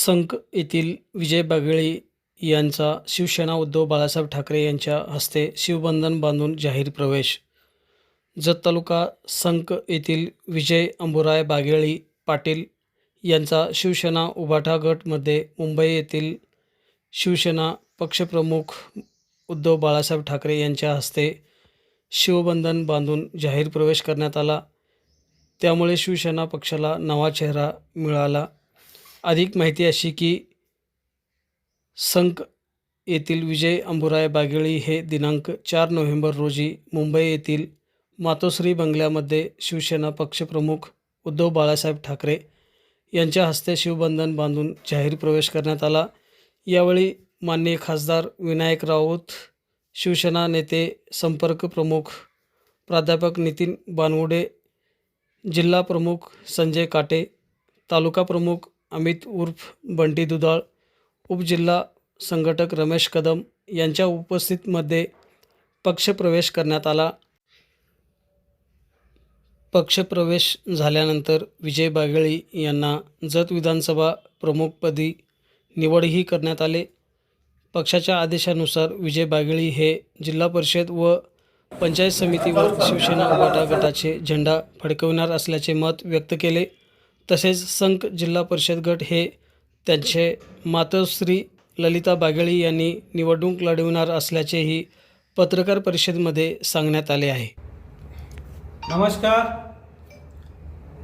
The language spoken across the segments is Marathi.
संक येथील विजय बागळे यांचा शिवसेना उद्धव बाळासाहेब ठाकरे यांच्या हस्ते शिवबंधन बांधून जाहीर प्रवेश. जत तालुका संक येथील विजय अंबुराय बागेळी पाटील यांचा शिवसेना उभाठा गटमध्ये मुंबई येथील शिवसेना पक्षप्रमुख उद्धव बाळासाहेब ठाकरे यांच्या हस्ते शिवबंधन बांधून जाहीर प्रवेश करण्यात आला. त्यामुळे शिवसेना पक्षाला नवा चेहरा मिळाला. अधिक माहिती अशी की संक येथील विजय अंबुराय बागेळी हे दिनांक चार नोव्हेंबर रोजी मुंबई येथील मातोश्री बंगल्यामध्ये शिवसेना पक्षप्रमुख उद्धव बाळासाहेब ठाकरे यांच्या हस्ते शिवबंधन बांधून जाहीर प्रवेश करण्यात आला. यावेळी माननीय खासदार विनायक राऊत शिवसेना नेते संपर्क प्रमुख प्राध्यापक नितीन बानवडे जिल्हा प्रमुख संजय काटे तालुका प्रमुख अमित उर्फ बंटी दुधाळ उपजिल्हा संघटक रमेश कदम यांच्या उपस्थितीमध्ये पक्षप्रवेश करण्यात आला. पक्षप्रवेश झाल्यानंतर विजय बागेळी यांना जत विधानसभा प्रमुखपदी निवडही करण्यात आले. पक्षाच्या आदेशानुसार विजय बागेळी हे जिल्हा परिषद व पंचायत समितीवर शिवसेना उभाटा गटाचे झेंडा फडकविणार असल्याचे मत व्यक्त केले. तसेच संक जिल्हा परिषद गट हे त्यांचे मातोश्री ललिता बागेळी यांनी निवडणूक लढविणार असल्याचेही पत्रकार परिषदेमध्ये सांगण्यात आले आहे. नमस्कार.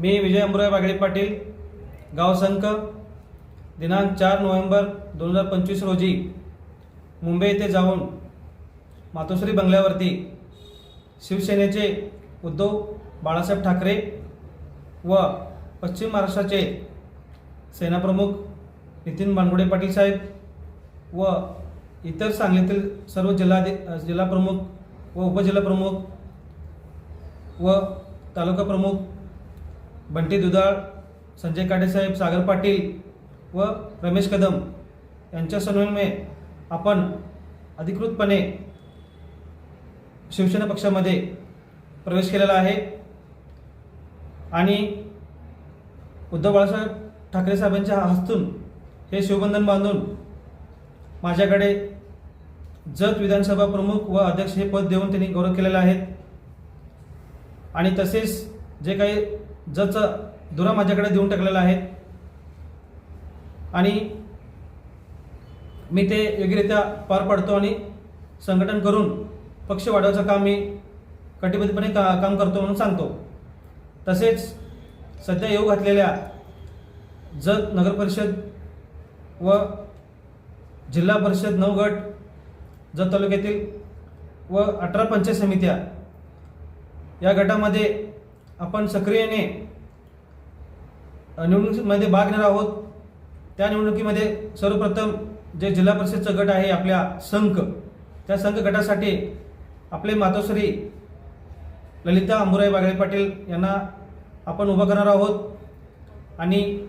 मी विजय अंबुराय बागडे पाटील गावसंक दिनांक चार नोव्हेंबर दोन हजार पंचवीस रोजी मुंबई येथे जाऊन मातोश्री बंगल्यावरती शिवसेनेचे उद्धव बाळासाहेब ठाकरे व पश्चिम महाराष्ट्राचे सेनाप्रमुख नितीन बानगुडे पाटील साहेब व इतर सांगलीतील सर्व जिल्हाधि जिल्हाप्रमुख व उपजिल्हाप्रमुख व तालुका प्रमुख बंटी दुधाळ संजय काटेसाहेब सागर पाटील व रमेश कदम यांच्या समन्वये आपण अधिकृतपणे शिवसेना पक्षामध्ये प्रवेश केलेला आहे. आणि उद्धव बाळासाहेब ठाकरे साहेबांच्या हस्तून हे शिवबंधन बांधून माझ्याकडे जत विधानसभा प्रमुख व अध्यक्ष हे पद देऊन त्यांनी गौरव केलेला आहे. आणि तसेच जे काही जतचा दुरा माझ्याकडे देऊन टाकलेला आहे. आणि मी ते योग्यरित्या पार पाडतो आणि संघटन करून पक्ष वाढवायचं काम मी कटिबद्धपणे का काम करतो म्हणून सांगतो. तसेच सध्या येऊ घातलेल्या जत नगरपरिषद व जिल्हा परिषद नऊ गट जत तालुक्यातील व अठरा पंचायत समित्या या गटामध्ये आपण सक्रियने निवडणुकीमध्ये भाग घेणार आहोत. त्या निवडणुकीमध्ये सर्वप्रथम जे जिल्हा परिषदचं गट आहे आपल्या संघ त्या संघ गटासाठी आपले मातोश्री ललिता अंबुराई बागळे पाटील यांना आपण उभं करणार आहोत. आणि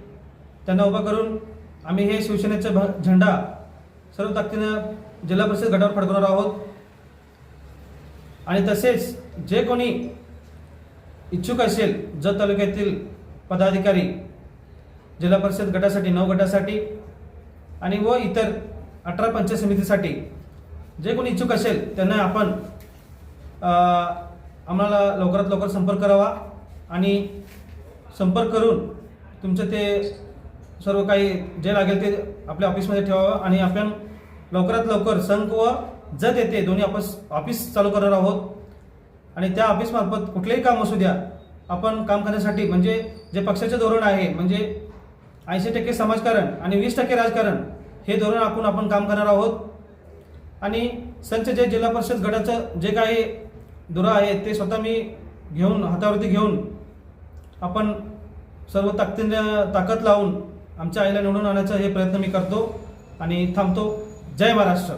त्यांना उभं करून आम्ही हे शिवसेनेचा भ- झेंडा सर्व ताकदीनं जिल्हा परिषद गटावर फडकवणार आहोत. आणि तसेच जे कोणी इच्छुक असेल जत तालुक्यातील पदाधिकारी जिल्हा परिषद गटासाठी नऊ गटासाठी आणि व इतर अठरा पंचायत समितीसाठी जे कोणी इच्छुक असेल त्यांना आपण आम्हाला लवकरात लवकर संपर्क करावा. आणि संपर्क करून तुमचं ते सर्व काही जे लागेल ते आपल्या ऑफिसमध्ये ठेवावं आणि आपण लवकरात लवकर संघ व जत येते दोन्ही ऑफिस ऑफिस चालू करणार आहोत. आणि त्या ऑफिसमार्फत कुठलेही काम असू द्या आपण काम करण्यासाठी म्हणजे जे पक्षाचे धोरण आहे म्हणजे ऐंशी टक्के समाजकारण आणि वीस टक्के राजकारण हे धोरण आपण आपण काम करणार आहोत. आणि संघचे जे जिल्हा परिषद गटाचं जे काही दुरा आहे ते स्वतः मी घेऊन हातावरती घेऊन आपण सर्व ताकदीने ताकद लावून आमच्या आईला निवडून आणायचा हे प्रयत्न मी करतो आणि थांबतो. जय महाराष्ट्र.